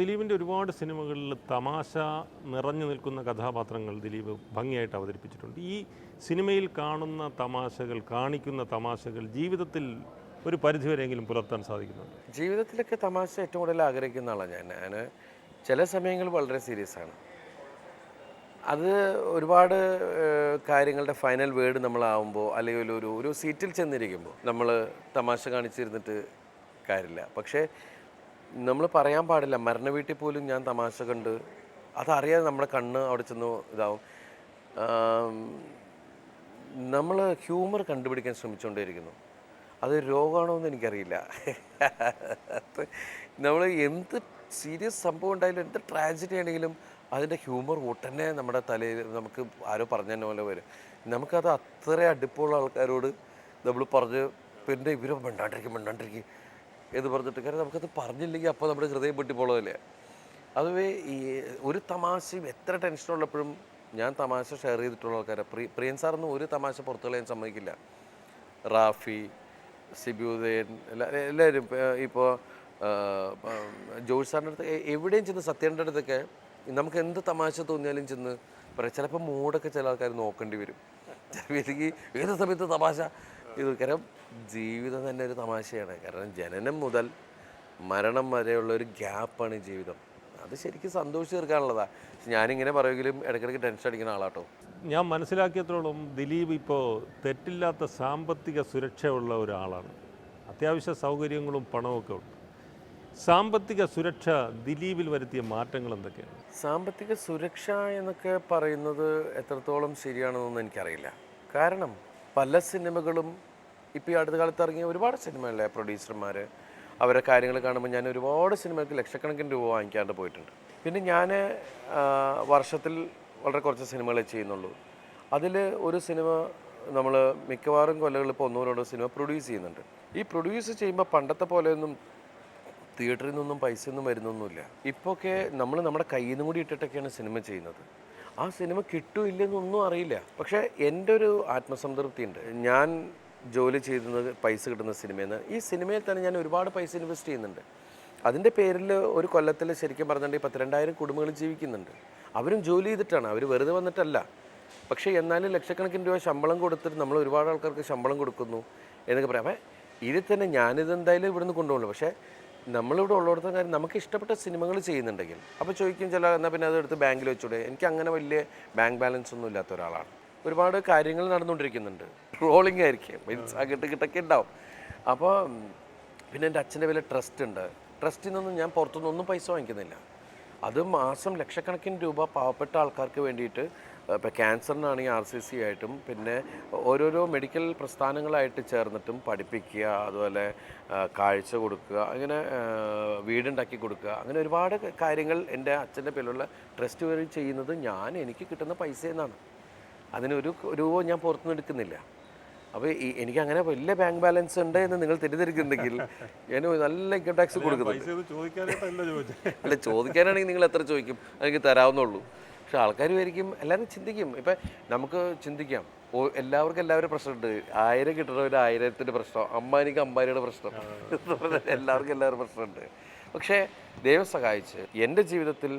ദിലീപിന്റെ ഒരുപാട് സിനിമകളിൽ തമാശ നിറഞ്ഞു നിൽക്കുന്ന കഥാപാത്രങ്ങൾ ദിലീപ് ഭംഗിയായിട്ട് അവതരിപ്പിച്ചിട്ടുണ്ട്. ഈ സിനിമയിൽ കാണുന്ന തമാശകൾ കാണിക്കുന്ന തമാശകൾ ജീവിതത്തിൽ ഒരു പരിധിവരെയെങ്കിലും പുലർത്താൻ സാധിക്കുന്നുണ്ട്? ജീവിതത്തിലൊക്കെ തമാശ ഏറ്റവും കൂടുതൽ ആഗ്രഹിക്കുന്ന ആളാണ് ഞാൻ. ഞാൻ ചില സമയങ്ങൾ വളരെ സീരിയസ് ആണ്. അത് ഒരുപാട് കാര്യങ്ങളുടെ ഫൈനൽ വേർഡ് നമ്മളാവുമ്പോൾ അല്ലെങ്കിൽ ഒരു ഒരു സീറ്റിൽ ചെന്നിരിക്കുമ്പോൾ നമ്മൾ തമാശ കാണിച്ചിരുന്നിട്ട് കാര്യമില്ല. പക്ഷേ നമ്മൾ പറയാൻ പാടില്ല. മരണ വീട്ടിൽ പോലും ഞാൻ തമാശ കണ്ട് അതറിയാതെ നമ്മുടെ കണ്ണ് അവിടെ ചെന്ന് ഇതാവും. നമ്മൾ ഹ്യൂമർ കണ്ടുപിടിക്കാൻ ശ്രമിച്ചുകൊണ്ടേയിരിക്കുന്നു. അത് രോഗമാണോ എന്ന് എനിക്കറിയില്ല. നമ്മൾ എന്ത് സീരിയസ് സംഭവം ഉണ്ടായാലും എന്ത് ട്രാജഡി ആണെങ്കിലും അതിന്റെ ഹ്യൂമർ ഉടനെ നമ്മുടെ തലയിൽ നമുക്ക് ആരോ പറഞ്ഞ പോലെ വരും. നമുക്കത് അത്ര അടുപ്പമുള്ള ആൾക്കാരോട് നമ്മൾ പറഞ്ഞ് പിന്നെ ഇവരെ മിണ്ടാണ്ടിരിക്കും മിണ്ടാണ്ടിരിക്കും എന്ന് പറഞ്ഞിട്ട് കാരണം നമുക്കത് പറഞ്ഞില്ലെങ്കിൽ അപ്പോൾ നമ്മുടെ ഹൃദയം പൊട്ടിപ്പോളതല്ലേ അതുവേ ഈ ഒരു തമാശയും എത്ര ടെൻഷനുള്ളപ്പോഴും ഞാൻ തമാശ ഷെയർ ചെയ്തിട്ടുള്ള ആൾക്കാരെ. പ്രിയ പ്രിയൻ സാറൊന്നും ഒരു തമാശ പുറത്തു കളയാൻ സമ്മതിക്കില്ല. റാഫി സിബിയുദയൻ എല്ലാ എല്ലാവരും ഇപ്പോൾ ജോഷ് സാറിന്റെ അടുത്ത് എവിടെയും ചെന്ന് സത്യേന്റെ അടുത്തൊക്കെ നമുക്ക് എന്ത് തമാശ തോന്നിയാലും ചെന്ന് പറയാം. ചിലപ്പോൾ മൂടൊക്കെ ചില ആൾക്കാർ നോക്കേണ്ടി വരും. ഏത് സമയത്ത് തമാശ ഇത് കാരണം ജീവിതം തന്നെ ഒരു തമാശയാണ്. കാരണം ജനനം മുതൽ മരണം വരെയുള്ള ഒരു ഗ്യാപ്പാണ് ജീവിതം. അത് ശരിക്കും സന്തോഷിച്ച് തീർക്കാനുള്ളതാണ് ഞാനിങ്ങനെ പറയുമെങ്കിലും ഇടയ്ക്കിടയ്ക്ക് ടെൻഷൻ അടിക്കുന്ന ആളാട്ടോ. ഞാൻ മനസ്സിലാക്കിയത്രോളം ദിലീപ് ഇപ്പോൾ തെറ്റില്ലാത്ത സാമ്പത്തിക സുരക്ഷയുള്ള ഒരാളാണ്. അത്യാവശ്യ സൗകര്യങ്ങളും പണമൊക്കെ ഉണ്ട്. സാമ്പത്തിക സുരക്ഷ ദിലീപിൽ വരുത്തിയ മാറ്റങ്ങൾ എന്തൊക്കെയാണ്? സാമ്പത്തിക സുരക്ഷ എന്നൊക്കെ പറയുന്നത് എത്രത്തോളം ശരിയാണെന്നൊന്നും എനിക്കറിയില്ല. കാരണം പല സിനിമകളും ഇപ്പോൾ ഈ അടുത്ത കാലത്ത് ഇറങ്ങിയ ഒരുപാട് സിനിമയിലെ പ്രൊഡ്യൂസർമാർ അവരെ കാര്യങ്ങൾ കാണുമ്പോൾ ഞാൻ ഒരുപാട് സിനിമകൾക്ക് ലക്ഷക്കണക്കിന് രൂപ വാങ്ങിക്കാണ്ട് പോയിട്ടുണ്ട്. പിന്നെ ഞാൻ വർഷത്തിൽ വളരെ കുറച്ച് സിനിമകളെ ചെയ്യുന്നുള്ളൂ. അതിൽ ഒരു സിനിമ നമ്മൾ മിക്കവാറും കൊല്ലങ്ങളിൽ ഇപ്പോൾ ഒന്നോ രണ്ടോ സിനിമ പ്രൊഡ്യൂസ് ചെയ്യുന്നുണ്ട്. ഈ പ്രൊഡ്യൂസ് ചെയ്യുമ്പോൾ പണ്ടത്തെ പോലെയൊന്നും തിയേറ്ററിൽ നിന്നൊന്നും പൈസ ഒന്നും വരുന്നൊന്നുമില്ല. ഇപ്പോഴൊക്കെ നമ്മൾ നമ്മുടെ കയ്യിൽ നിന്നും കൂടി ഇട്ടിട്ടൊക്കെയാണ് സിനിമ ചെയ്യുന്നത്. ആ സിനിമ കിട്ടൂ ഇല്ലെന്നൊന്നും അറിയില്ല. പക്ഷേ എന്റെ ഒരു ആത്മസംതൃപ്തി ഉണ്ട് ഞാൻ ജോലി ചെയ്യുന്നത് പൈസ കിട്ടുന്ന സിനിമയിൽ നിന്ന് ഈ സിനിമയിൽ തന്നെ ഞാൻ ഒരുപാട് പൈസ ഇൻവെസ്റ്റ് ചെയ്യുന്നുണ്ട്. അതിന്റെ പേരിൽ ഒരു കൊല്ലത്തിൽ ശരിക്കും പറഞ്ഞിട്ടുണ്ടെങ്കിൽ പത്തിരണ്ടായിരം കുടുംബങ്ങൾ ജീവിക്കുന്നുണ്ട്. അവരും ജോലി ചെയ്തിട്ടാണ്. അവർ വെറുതെ വന്നിട്ടല്ല. പക്ഷേ എന്നാലും ലക്ഷക്കണക്കിന് രൂപ ശമ്പളം കൊടുത്തിട്ട് നമ്മൾ ഒരുപാട് ആൾക്കാർക്ക് ശമ്പളം കൊടുക്കുന്നു എന്നൊക്കെ പറയാം. അപ്പം ഇതിൽ തന്നെ ഞാനിത് എന്തായാലും ഇവിടുന്ന് കൊണ്ടുപോകുന്നു പക്ഷേ നമ്മളിവിടെ ഉള്ളിടത്ത കാര്യം നമുക്ക് ഇഷ്ടപ്പെട്ട സിനിമകൾ ചെയ്യുന്നുണ്ടെങ്കിൽ. അപ്പോൾ ചോദിക്കും ചില എന്നാൽ പിന്നെ അതെടുത്ത് ബാങ്കിൽ വെച്ചൂടെ? എനിക്ക് അങ്ങനെ വലിയ ബാങ്ക് ബാലൻസ് ഒന്നും ഇല്ലാത്ത ഒരാളാണ്. ഒരുപാട് കാര്യങ്ങൾ നടന്നുകൊണ്ടിരിക്കുന്നുണ്ട്. റോളിംഗ് ആയിരിക്കും. മീൻസ് കിട്ട് കിട്ടൊക്കെ ഉണ്ടാവും. അപ്പോൾ പിന്നെ എന്റെ അച്ഛന്റെ വില ട്രസ്റ്റ് ഉണ്ട്. ട്രസ്റ്റിൽ നിന്നും ഞാൻ പുറത്തുനിന്നൊന്നും പൈസ വാങ്ങിക്കുന്നില്ല. അത് മാസം ലക്ഷക്കണക്കിന് രൂപ പാവപ്പെട്ട ആൾക്കാർക്ക് വേണ്ടിയിട്ട് ഇപ്പോൾ ക്യാൻസറിനാണെങ്കിൽ ആർ സി സി ആയിട്ടും പിന്നെ ഓരോരോ മെഡിക്കൽ പ്രസ്ഥാനങ്ങളായിട്ട് ചേർന്നിട്ടും പഠിപ്പിക്കുക അതുപോലെ കാഴ്ച കൊടുക്കുക അങ്ങനെ വീടുണ്ടാക്കി കൊടുക്കുക അങ്ങനെ ഒരുപാട് കാര്യങ്ങൾ എന്റെ അച്ഛന്റെ പേരിലുള്ള ട്രസ്റ്റ് വഴി ചെയ്യുന്നത് ഞാൻ എനിക്ക് കിട്ടുന്ന പൈസ എന്നാണ്. അതിനൊരു രൂപ ഞാൻ പുറത്തുനിന്ന് എടുക്കുന്നില്ല. അപ്പോൾ ഈ എനിക്ക് അങ്ങനെ വലിയ ബാങ്ക് ബാലൻസ് ഉണ്ട് എന്ന് നിങ്ങൾ തെറ്റിദ്ധരിക്കുന്നുണ്ടെങ്കിൽ ഞാൻ നല്ല ഇൻകം ടാക്സ് കൊടുക്കുന്നുണ്ട്. അല്ല ചോദിക്കാനാണെങ്കിൽ നിങ്ങൾ എത്ര ചോദിക്കും? എനിക്ക് തരാവുന്നുള്ളൂ പക്ഷെ ആൾക്കാർ വിചാരിക്കും എല്ലാവരും ചിന്തിക്കും. ഇപ്പം നമുക്ക് ചിന്തിക്കാം. ഓ എല്ലാവർക്കും എല്ലാവരും പ്രശ്നമുണ്ട് ആയിരം കിട്ടുന്നവർ ആയിരത്തിന്റെ പ്രശ്നം. അമ്മാനിക്ക് അമ്പാനിയുടെ പ്രശ്നം. എല്ലാവർക്കും എല്ലാവരും പ്രശ്നമുണ്ട് പക്ഷേ ദൈവം സഹായിച്ച് എന്റെ ജീവിതത്തിൽ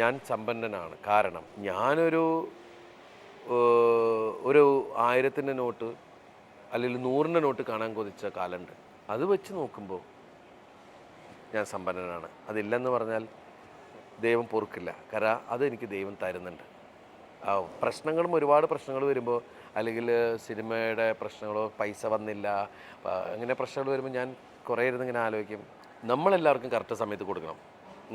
ഞാൻ സമ്പന്നനാണ്. കാരണം ഞാനൊരു ഒരു ആയിരത്തിന്റെ നോട്ട് അല്ലെങ്കിൽ നൂറിന്റെ നോട്ട് കാണാൻ കൊതിച്ച കാലുണ്ട് അത് വെച്ച് നോക്കുമ്പോൾ ഞാൻ സമ്പന്നനാണ്. അതില്ലെന്ന് പറഞ്ഞാൽ ദൈവം പൊറുക്കില്ല. കാരണം അതെനിക്ക് ദൈവം തരുന്നുണ്ട്. പ്രശ്നങ്ങളും ഒരുപാട് പ്രശ്നങ്ങൾ വരുമ്പോൾ അല്ലെങ്കിൽ സിനിമയുടെ പ്രശ്നങ്ങളോ പൈസ വന്നില്ല അങ്ങനെ പ്രശ്നങ്ങൾ വരുമ്പോൾ ഞാൻ കുറേ ഇരുന്ന് ഇങ്ങനെ ആലോചിക്കും. നമ്മളെല്ലാവർക്കും കറക്റ്റ് സമയത്ത് കൊടുക്കണം.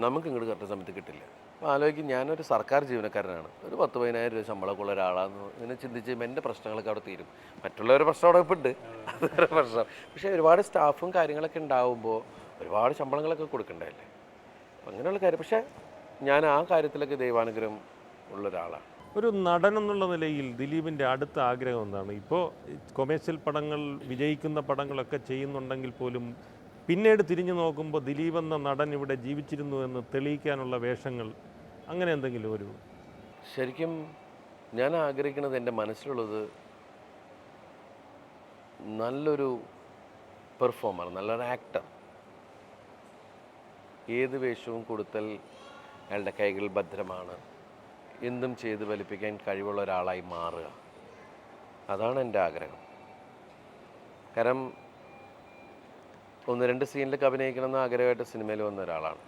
നമുക്ക് ഇങ്ങോട്ട് കറക്റ്റ് സമയത്ത് കിട്ടില്ല. ആലോചിക്കും ഞാനൊരു സർക്കാർ ജീവനക്കാരനാണ്. ഒരു പത്ത് പതിനായിരം രൂപ ശമ്പളമൊക്കെ ഉള്ള ഒരാളാന്ന് ഇങ്ങനെ ചിന്തിച്ച് എന്റെ പ്രശ്നങ്ങളൊക്കെ അവിടെ തീരും. മറ്റുള്ളവരുടെ പ്രശ്നം അവിടെ ഇപ്പം ഉണ്ട് അതൊരു പ്രശ്നം. പക്ഷേ ഒരുപാട് സ്റ്റാഫും കാര്യങ്ങളൊക്കെ ഉണ്ടാവുമ്പോൾ ഒരുപാട് ശമ്പളങ്ങളൊക്കെ കൊടുക്കണ്ടല്ലേ അപ്പം അങ്ങനെയുള്ള കാര്യം. പക്ഷേ ഞാൻ ആ കാര്യത്തിലൊക്കെ ദൈവാനുഗ്രഹം ഉള്ള ഒരാളാണ്. ഒരു നടൻ എന്നുള്ള നിലയിൽ ദിലീപിന്റെ അടുത്ത ആഗ്രഹം എന്താണ്? ഇപ്പോൾ കൊമേഴ്സ്യൽ പടങ്ങൾ വിജയിക്കുന്ന പടങ്ങളൊക്കെ ചെയ്യുന്നുണ്ടെങ്കിൽ പോലും പിന്നീട് തിരിഞ്ഞു നോക്കുമ്പോൾ ദിലീപ് എന്ന നടൻ ഇവിടെ ജീവിച്ചിരുന്നു എന്ന് തെളിയിക്കാനുള്ള വേഷങ്ങൾ അങ്ങനെ എന്തെങ്കിലും ഒരു ശരിക്കും ഞാൻ ആഗ്രഹിക്കുന്നത് എന്റെ മനസ്സിലുള്ളത് നല്ലൊരു പെർഫോമർ നല്ലൊരു ആക്ടർ ഏത് വേഷവും കൊടുത്താൽ അയാളുടെ കൈകൾ ഭദ്രമാണ്. എന്തും ചെയ്ത് വലിപ്പിക്കാൻ കഴിവുള്ള ഒരാളായി മാറുക. അതാണ് എന്റെ ആഗ്രഹം. കാരണം ഒന്ന് രണ്ട് സീനിലൊക്കെ അഭിനയിക്കണമെന്ന് ആഗ്രഹമായിട്ട് സിനിമയിൽ വന്ന ഒരാളാണ്.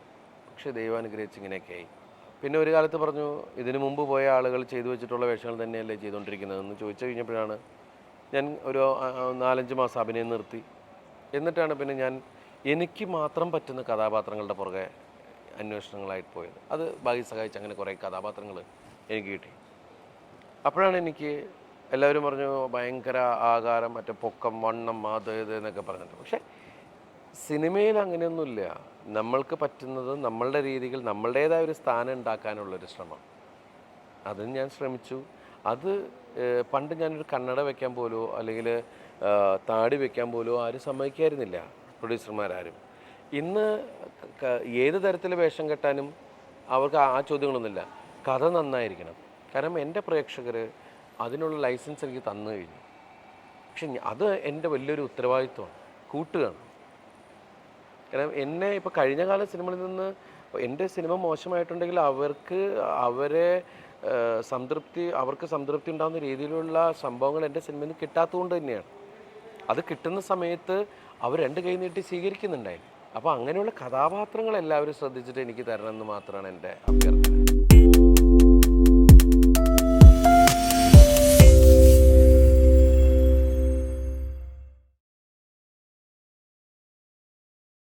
പക്ഷേ ദൈവം അനുഗ്രഹിച്ച് ഇങ്ങനെയൊക്കെയായി പിന്നെ ഒരു കാലത്ത് പറഞ്ഞു ഇതിനു മുമ്പ് പോയ ആളുകൾ ചെയ്തു വെച്ചിട്ടുള്ള വേഷങ്ങൾ തന്നെയല്ലേ ചെയ്തുകൊണ്ടിരിക്കുന്നതെന്ന് ചോദിച്ചു കഴിഞ്ഞപ്പോഴാണ് ഞാൻ ഒരു നാലഞ്ച് മാസം അഭിനയം നിർത്തി. എന്നിട്ടാണ് പിന്നെ ഞാൻ എനിക്ക് മാത്രം പറ്റുന്ന കഥാപാത്രങ്ങളുടെ പുറകെ അന്വേഷണങ്ങളായിട്ട് പോയത്. അത് ഭാഗ്യ സഹായിച്ച് അങ്ങനെ കുറേ കഥാപാത്രങ്ങൾ എനിക്ക് കിട്ടി. അപ്പോഴാണ് എനിക്ക് എല്ലാവരും പറഞ്ഞു ഭയങ്കര ആകാരം മറ്റേ പൊക്കം വണ്ണം അത് ഇത് എന്നൊക്കെ പറഞ്ഞിട്ട്. പക്ഷേ സിനിമയിൽ അങ്ങനെയൊന്നുമില്ല. നമ്മൾക്ക് പറ്റുന്നത് നമ്മളുടെ രീതിയിൽ നമ്മളുടേതായ ഒരു സ്ഥാനം ഉണ്ടാക്കാനുള്ളൊരു ശ്രമം. അതിന് ഞാൻ ശ്രമിച്ചു. അത് പണ്ട് ഞാനൊരു കണ്ണട വെക്കാൻ പോലോ അല്ലെങ്കിൽ താടി വെക്കാൻ പോലോ ആരും സമ്മതിക്കായിരുന്നില്ല പ്രൊഡ്യൂസർമാരാരും. ഇന്ന് ഏത് തരത്തിൽ വേഷം കെട്ടാനും അവർക്ക് ആ ചോദ്യങ്ങളൊന്നുമില്ല. കഥ നന്നായിരിക്കണം. കാരണം എന്റെ പ്രേക്ഷകർ അതിനുള്ള ലൈസൻസ് എനിക്ക് തന്നു കഴിഞ്ഞു. പക്ഷെ അത് എന്റെ വലിയൊരു ഉത്തരവാദിത്വമാണ്. കൂട്ടുകയാണ് കാരണം എന്നെ ഇപ്പോൾ കഴിഞ്ഞ കാല സിനിമയിൽ നിന്ന് എന്റെ സിനിമ മോശമായിട്ടുണ്ടെങ്കിൽ അവർക്ക് അവരെ സംതൃപ്തി അവർക്ക് സംതൃപ്തി ഉണ്ടാകുന്ന രീതിയിലുള്ള സംഭവങ്ങൾ എന്റെ സിനിമയിൽ നിന്ന് കിട്ടാത്തതുകൊണ്ട് തന്നെയാണ്. അത് കിട്ടുന്ന സമയത്ത് അവർ രണ്ട് കൈ നീട്ടി സ്വീകരിക്കുന്നുണ്ടായിരുന്നു. അപ്പോൾ അങ്ങനെയുള്ള കഥാപാത്രങ്ങൾ എല്ലാവരും ശ്രദ്ധിച്ചിട്ട് എനിക്ക് തരണം എന്ന് മാത്രമാണ് എന്റെ അഭ്യർത്ഥന.